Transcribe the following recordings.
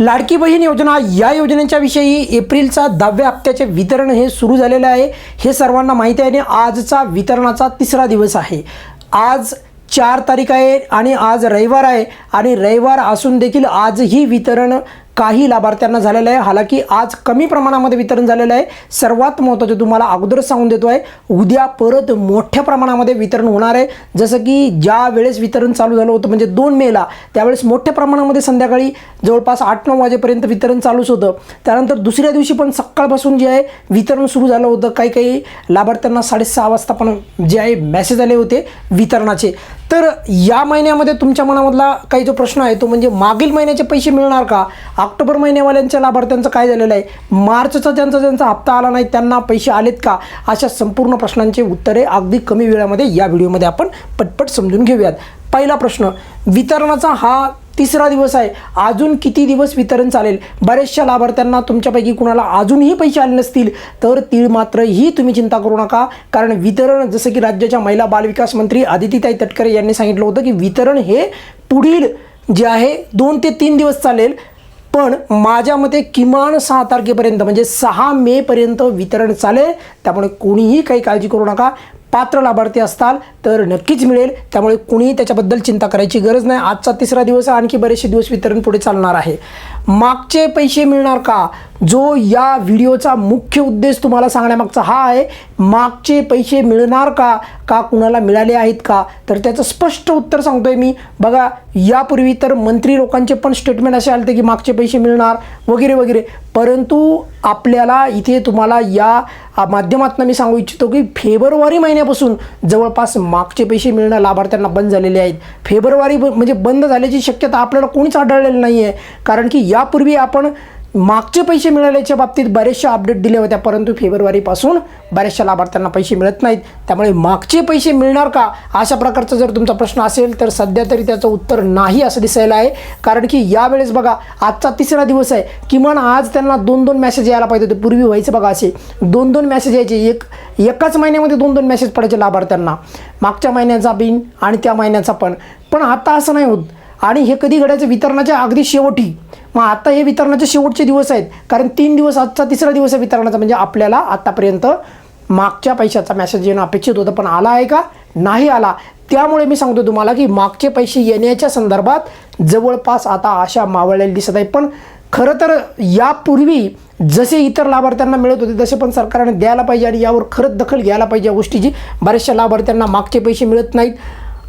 लाडकी बहीण योजना या योजनेच्या विषयी एप्रिलचा दहाव्या हप्त्याचे वितरण हे सुरू झालेलं आहे. हे सर्वांना माहिती आहे आणि आजचा वितरणाचा तिसरा दिवस आहे. आज चार तारीख आहे आणि आज रविवार आहे आणि रविवार असून देखील आजही वितरण काही लाभार्थ्यांना झालेलं आहे. हालाकी आज कमी प्रमाणामध्ये वितरण झालेलं आहे. सर्वात महत्त्वाचं तुम्हाला अगोदरच सांगून देतो आहे उद्या परत मोठ्या प्रमाणामध्ये वितरण होणार आहे. जसं की ज्या वेळेस वितरण चालू झालं होतं म्हणजे दोन मेला त्यावेळेस मोठ्या प्रमाणामध्ये संध्याकाळी जवळपास आठ नऊ वाजेपर्यंत वितरण चालूच होतं. त्यानंतर दुसऱ्या दिवशी पण सकाळपासून जे आहे वितरण सुरू झालं होतं. काही काही लाभार्थ्यांना साडेसहा वाजता पण जे आहे मेसेज आले होते वितरणाचे. तर या महिन्यामध्ये तुमच्या मनामधला काही जो प्रश्न आहे तो म्हणजे मागील महिन्याचे पैसे मिळणार का? ऑक्टोबर महिन्यावाल्यांच्या लाभार्थ्यांचं काय झालेलं आहे? मार्चचा ज्यांचा ज्यांचा हप्ता आला नाही त्यांना पैसे आलेत का? अशा संपूर्ण प्रश्नांची उत्तरे अगदी कमी वेळामध्ये या व्हिडिओमध्ये आपण पटपट समजून घेऊयात. पहिला प्रश्न वितरणाचा हा तिसरा दिवस आहे. अजून किती दिवस वितरण चालेल? बऱ्याचशा लाभार्थ्यांना तुमच्यापैकी कुणाला अजूनही पैसे आले नसतील तर ती मात्र ही तुम्ही चिंता करू नका. कारण वितरण जसं की राज्याच्या महिला बालविकास मंत्री आदितीताई तटकरे यांनी सांगितलं होतं की वितरण हे पुढील जे आहे दोन ते तीन दिवस चालेल. पण माझ्या मते किमान सहा तारखेपर्यंत म्हणजे सहा मेपर्यंत वितरण चालेल. त्यामुळे कोणीही काही काळजी करू नका. पात्र लाभार्थी असताल तर नक्कीच मिळेल. त्यामुळे कुणीही त्याच्याबद्दल चिंता करायची गरज नाही. आजचा तिसरा दिवस आणखी बरेचसे दिवस वितरण पुढे चालणार आहे. मागचे पैसे मिळणार का? जो या व्हिडिओचा मुख्य उद्देश तुम्हाला सांगण्यामागचा हा आहे मागचे पैसे मिळणार का? का कुणाला मिळाले आहेत का? तर त्याचं स्पष्ट उत्तर सांगतोय मी. बघा यापूर्वी तर मंत्री लोकांचे पण स्टेटमेंट असे आले की मागचे पैसे मिळणार वगैरे वगैरे. परंतु आपल्याला इथे तुम्हाला या माध्यमातून मी सांगू इच्छितो की फेब्रुवारी महिन्यापासून जवळपास मागचे पैसे मिळणं लाभार्थ्यांना बंद झालेले आहेत. फेब्रुवारी ब- म्हणजे बंद झाल्याची शक्यता आपल्याला कोणीच आढळलेलं नाही आहे कारण की यापूर्वी आपण मागचे पैसे मिळाल्याच्या बाबतीत बरेचशा अपडेट दिल्या होत्या परंतु फेब्रुवारीपासून बऱ्याचशा लाभार्थ्यांना पैसे मिळत नाहीत. त्यामुळे मागचे पैसे मिळणार का? अशा प्रकारचा जर तुमचा प्रश्न असेल तर सध्या तरी त्याचं उत्तर नाही असं दिसायला आहे. कारण की यावेळेस बघा आजचा तिसरा दिवस आहे. किमान आज त्यांना दोन दोन मेसेज यायला पाहिजे होते. पूर्वी व्हायचं बघा असे. दोन दोन मेसेज यायचे. एक एकाच महिन्यामध्ये दोन दोन मेसेज पडायचे लाभार्थ्यांना. मागच्या महिन्याचा बिन आणि त्या महिन्याचा पण. पण आता असं नाही होत. आणि हे कधी घडायचं? वितरणाच्या अगदी शेवटी. मग आता हे वितरणाचे शेवटचे दिवस आहेत. कारण तीन दिवस आजचा तिसरा दिवस आहे वितरणाचा. म्हणजे आपल्याला आतापर्यंत मागच्या पैशाचा मेसेज येणं अपेक्षित होतं. पण आला आहे का? नाही आला. त्यामुळे मी सांगतो तुम्हाला की मागचे पैसे येण्याच्या संदर्भात जवळपास आता आशा मावळलेली दिसत आहे. पण खरं तर यापूर्वी जसे इतर लाभार्थ्यांना मिळत होते तसे पण सरकारने द्यायला पाहिजे आणि यावर खरंच दखल घ्यायला पाहिजे या गोष्टीची. बऱ्याचशा लाभार्थ्यांना मागचे पैसे मिळत नाहीत.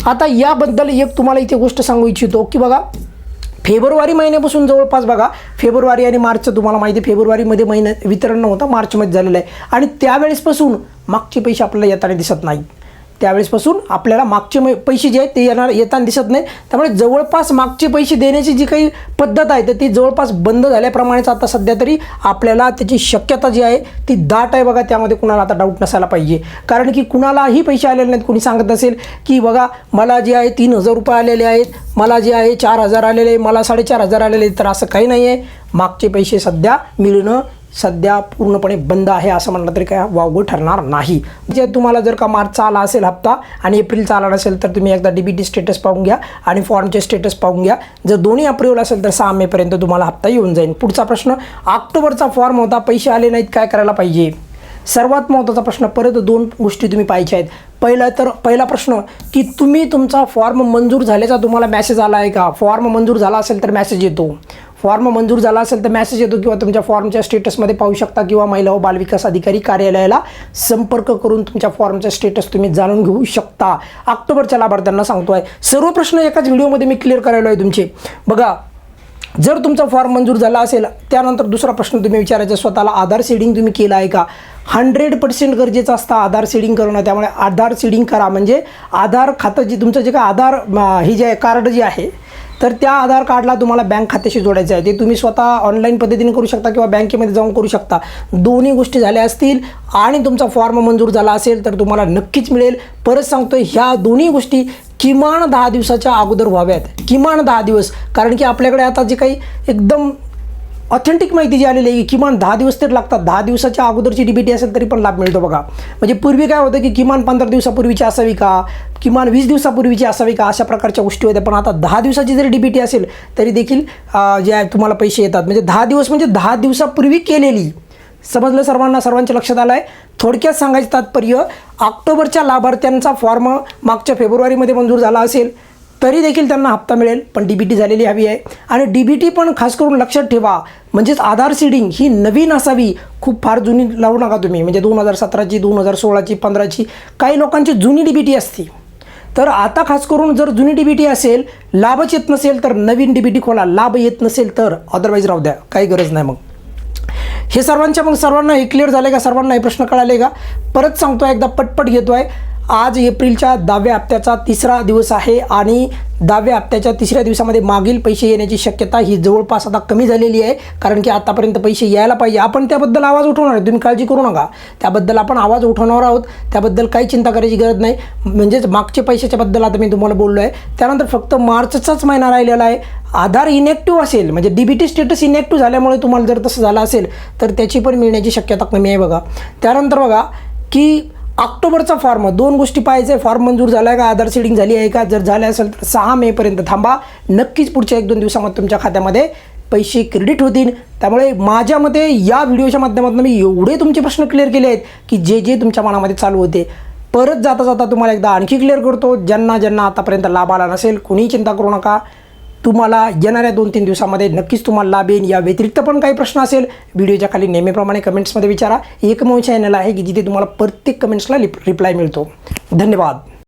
आता याबद्दल एक तुम्हाला इथे गोष्ट सांगू इच्छितो की बघा फेब्रुवारी महिन्यापासून जवळपास बघा फेब्रुवारी आणि मार्चचं तुम्हाला माहिती आहे फेब्रुवारीमध्ये महिन्या वितरण नव्हतं मार्चमध्ये झालेलं आहे. आणि त्यावेळेसपासून मागचे पैसे आपल्याला येताना दिसत नाहीत. त्यावेळेसपासून आपल्याला मागचे पैसे जे आहेत ते येणार येताना दिसत नाही त्यामुळे जवळपास मागचे पैसे देण्याची जी काही पद्धत आहे तर ती जवळपास बंद झाल्याप्रमाणेच आता सध्या तरी आपल्याला त्याची शक्यता जी आहे ती दाट आहे बघा. त्यामध्ये कुणाला आता डाऊट नसायला पाहिजे. कारण की कुणालाही पैसे आलेले नाहीत. कुणी सांगत असेल की बघा मला जे आहे तीन हजार रुपये आलेले आहेत. मला जे आहे चार हजार आलेले आहे. मला साडेचार हजार आलेले आहेत. तर असं काही नाही आहे मागचे पैसे सध्या मिळणं सध्या पूर्णपणे बंद आहे असं म्हणलं तरी काय वावगं ठरणार नाही. जे तुम्हाला जर का मार्चचा आला असेल हप्ता आणि एप्रिलचा आला नसेल तर तुम्ही एकदा डी बी टी स्टेटस पाहून घ्या आणि फॉर्मचे स्टेटस पाहून घ्या. जर दोन्ही अप्रुव्हल असेल तर सहा मेपर्यंत तुम्हाला हप्ता येऊन जाईल. पुढचा प्रश्न ऑक्टोबरचा फॉर्म होता पैसे आले नाहीत काय करायला पाहिजे? सर्वात महत्त्वाचा प्रश्न परत दोन गोष्टी तुम्ही पाहिजे आहेत. पहिला तर पहिला प्रश्न की तुम्ही तुमचा फॉर्म मंजूर झाल्याचा तुम्हाला मॅसेज आला आहे का? फॉर्म मंजूर झाला असेल तर मॅसेज येतो. फॉर्म मंजूर झाला असेल तर मेसेज येतो किंवा तुमच्या फॉर्मच्या स्टेटसमध्ये पाहू शकता किंवा महिला व बालविकास अधिकारी कार्यालयाला संपर्क करून तुमच्या फॉर्मचा स्टेटस तुम्ही जाणून घेऊ शकता. ऑक्टोबरच्या लाभार्थ्यांना सांगतो आहे सर्व प्रश्न एकाच व्हिडिओमध्ये मी क्लिअर करायला आहे तुमचे. बघा जर तुमचा फॉर्म मंजूर झाला असेल त्यानंतर दुसरा प्रश्न तुम्ही विचारायचा स्वतःला आधार सीडिंग तुम्ही केलं आहे का? हंड्रेड पर्सेंट गरजेचं असतं आधार सीडिंग करणं त्यामुळे आधार सीडिंग करा. म्हणजे आधार खातं जे तुमचं जे काय आधार हे जे आहे कार्ड जे आहे तर त्या आधार कार्डला तुम्हाला बँक खात्याशी जोडायचं आहे. ते तुम्ही स्वतः ऑनलाईन पद्धतीने करू शकता किंवा बँकेमध्ये जाऊन करू शकता. दोन्ही गोष्टी झाल्या असतील आणि तुमचा फॉर्म मंजूर झाला असेल तर तुम्हाला नक्कीच मिळेल. परत सांगतो ह्या दोन्ही गोष्टी किमान दहा दिवसाच्या अगोदर व्हाव्यात. किमान दहा दिवस. कारण की आपल्याकडे आता जे काही एकदम ऑथेंटिक माहिती जी आलेली आहे की किमान दहा दिवस तरी लागतात. दहा दिवसाच्या अगोदरची डी असेल तरी पण लाभ मिळतो बघा. म्हणजे पूर्वी काय होतं की किमान पंधरा दिवसापूर्वीची असावी का? किमान वीस दिवसापूर्वीची असावी का? अशा प्रकारच्या गोष्टी होत्या. पण आता दहा दिवसाची जरी डी असेल तरी देखील जे आहे तुम्हाला पैसे येतात. म्हणजे दहा दिवस म्हणजे दहा दिवसापूर्वी केलेली. समजलं सर्वांना? सर्वांच्या लक्षात आलं आहे थोडक्यात सांगायचं तात्पर्य ऑक्टोबरच्या लाभार्थ्यांचा फॉर्म मागच्या फेब्रुवारीमध्ये मंजूर झाला असेल. तरी देखील त्यांना हप्ता मिळेल पण डी बी टी झालेली हवी आहे. आणि डी बी टी पण खास करून लक्षात ठेवा म्हणजेच आधार सीडिंग ही नवीन असावी खूप फार जुनी लावू नका तुम्ही. म्हणजे दोन हजार सतराची दोन हजार सोळाची पंधराची काही लोकांची जुनी डी बी टी असते. तर आता खास करून जर जुनी डी बी टी असेल लाभच येत नसेल तर नवीन डी बी टी खोला. लाभ येत नसेल तर अदरवाईज राहू द्या काही गरज नाही मग. हे सर्वांच्या मग सर्वांना हे क्लिअर झाले का? सर्वांना हे प्रश्न कळाले का? परत सांगतो एकदा पटपट घेतो आहे आज एप्रिलच्या दहाव्या हप्त्याचा तिसरा दिवस आहे आणि दहाव्या हप्त्याच्या तिसऱ्या दिवसामध्ये मागील पैसे येण्याची शक्यता ही जवळपास आता कमी झालेली आहे. कारण की आतापर्यंत पैसे यायला पाहिजे. आपण त्याबद्दल आवाज उठवणार आहे. तुम्ही काळजी करू नका. त्याबद्दल आपण आवाज उठवणार आहोत. त्याबद्दल काही चिंता करायची गरज नाही. म्हणजेच मागच्या पैशाच्याबद्दल आता मी तुम्हाला बोललो आहे त्यानंतर फक्त मार्चचाच महिना राहिलेला आहे. आधार इनॅक्टिव्ह असेल. म्हणजे D B T status inactive झाल्यामुळे तुम्हाला जर तसं झालं असेल तर त्याची पण मिळण्याची शक्यता कमी आहे बघा. त्यानंतर बघा की ऑक्टोबरचा फॉर्म. दोन गोष्टी पाहायचे फॉर्म मंजूर झाला आहे का? आधार सीडिंग झाली आहे का? जर झाले असेल तर सहा मेपर्यंत थांबा. नक्कीच पुढच्या एक दोन दिवसामध्ये तुमच्या खात्यामध्ये पैसे क्रेडिट होतील. त्यामुळे माझ्या मते या व्हिडिओच्या माध्यमातून मी एवढे तुमचे प्रश्न क्लिअर केले आहेत की जे जे तुमच्या मनामध्ये चालू होते. परत जाता जाता तुम्हाला एकदा आणखी क्लिअर करतो. ज्यांना ज्यांना आतापर्यंत लाभ आला नसेल कोणीही चिंता करू नका. तुम्हाला येणाऱ्या दोन तीन दिवसामध्ये नक्कीच तुम्हाला लाभ येईल. या व्यतिरिक्त पण काही प्रश्न असेल व्हिडिओच्या खाली नेहमीप्रमाणे कमेंट्समध्ये विचारा. एकमेव चॅनल आहे की जिथे तुम्हाला प्रत्येक कमेंट्सला रिप्लाय मिळतो. धन्यवाद.